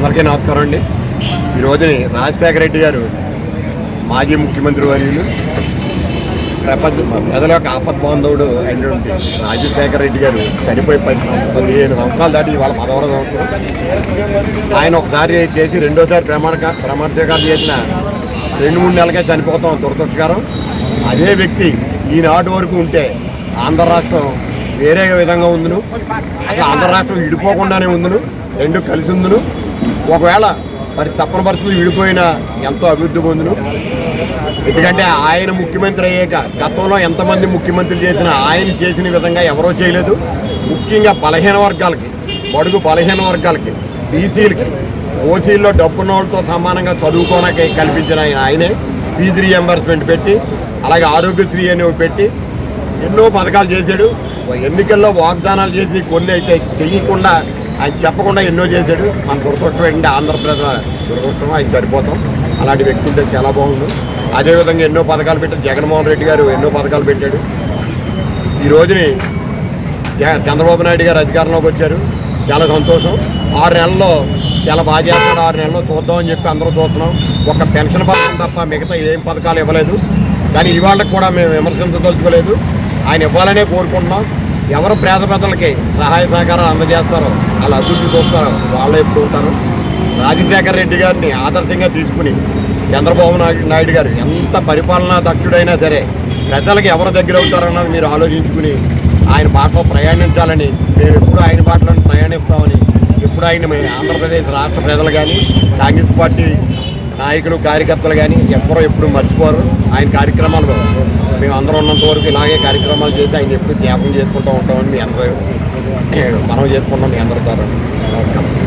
అందరికీ నమస్కారం అండి. ఈ రోజుని రాజశేఖర రెడ్డి గారు మాజీ ముఖ్యమంత్రి వర్యులు ప్రపంచ ప్రజల యొక్క ఆపద్ బాంధవుడు అయినటువంటి రాజశేఖర రెడ్డి గారు చనిపోయి పది పదిహేను సంవత్సరాలు దాటి ఇవాళ పదవరం సంవత్సరం. ఆయన ఒకసారి చేసి రెండోసారి ప్రమాణ ప్రమాణ స్వీకారం చేసిన రెండు మూడు నెలలకే చనిపోతాం దురదృష్టకరం. అదే వ్యక్తి ఈనాటి వరకు ఉంటే ఆంధ్ర రాష్ట్రం వేరే విధంగా ఉందును. అసలు ఆంధ్ర రాష్ట్రం విడిపోకుండానే ఉందును. రెండు కలిసి ఉందును. ఒకవేళ మరి తప్పని పరిస్థితులు విడిపోయినా ఎంతో అభివృద్ధి పొందును. ఎందుకంటే ఆయన ముఖ్యమంత్రి అయ్యాక గతంలో ఎంతమంది ముఖ్యమంత్రులు చేసినా ఆయన చేసిన విధంగా ఎవరో చేయలేదు. ముఖ్యంగా బలహీన వర్గాలకి బడుగు బలహీన వర్గాలకి బీసీలకి ఓసీల్లో డబ్బున్న వాళ్ళతో సమానంగా చదువుకోనక కల్పించిన ఆయన ఆయనే. ఫీజు రియంబర్స్మెంట్ పెట్టి అలాగే ఆరోగ్యశ్రీ అనేవి పెట్టి ఎన్నో పథకాలు చేశాడు. ఎన్నికల్లో వాగ్దానాలు చేసి కొన్ని అయితే చేయకుండా ఆయన చెప్పకుండా ఎన్నో చేశాడు. మన దురదృష్టం ఏంటంటే ఆంధ్రప్రదేశ్ దురదృష్టం ఆయన సరిపోతాం అలాంటి వ్యక్తి ఉంటే చాలా బాగుండు. అదేవిధంగా ఎన్నో పథకాలు పెట్టాడు. జగన్మోహన్ రెడ్డి గారు ఎన్నో పథకాలు పెట్టాడు. ఈ రోజుని చంద్రబాబు నాయుడు గారు అధికారంలోకి వచ్చారు. చాలా సంతోషం. ఆరు నెలల్లో చాలా బాగా చేస్తాడు. ఆరు నెలల్లో చూద్దామని చెప్పి అందరూ చూస్తున్నాం. ఒక పెన్షన్ పథకం తప్ప మిగతా ఏం పథకాలు ఇవ్వలేదు. కానీ ఇవాళకి కూడా మేము విమర్శించదలుచుకోలేదు. ఆయన ఇవ్వాలనే కోరుకుంటున్నాం. ఎవరు పేద పెద్దలకి సహాయ సహకారాలు అందజేస్తారో వాళ్ళు అభివృద్ధి చూస్తారో వాళ్ళే ఎప్పుడు ఉంటారు. రాజశేఖర రెడ్డి గారిని ఆదర్శంగా తీసుకుని చంద్రబాబు నాయుడు నాయుడు గారు ఎంత పరిపాలనా దక్షుడైనా సరే ప్రజలకు ఎవరు దగ్గర అవుతారన్నది మీరు ఆలోచించుకుని ఆయన బాటలో ప్రయాణించాలని మేము ఎప్పుడు ఆయన బాటలో ప్రయాణిస్తామని ఎప్పుడు ఆయన మన ఆంధ్రప్రదేశ్ రాష్ట్ర ప్రజలు కానీ కాంగ్రెస్ పార్టీ నాయకులు కార్యకర్తలు కానీ ఎవ్వరూ ఎప్పుడు మర్చిపోరు. ఆయన కార్యక్రమాలు మేము అందరం ఉన్నంత వరకు ఇలాగే కార్యక్రమాలు చేసి ఆయన ఎప్పుడు జ్ఞాపకం చేసుకుంటూ ఉంటామని మీ అందరూ మనం చేసుకుంటాం మీ అందరితో నమస్కారం.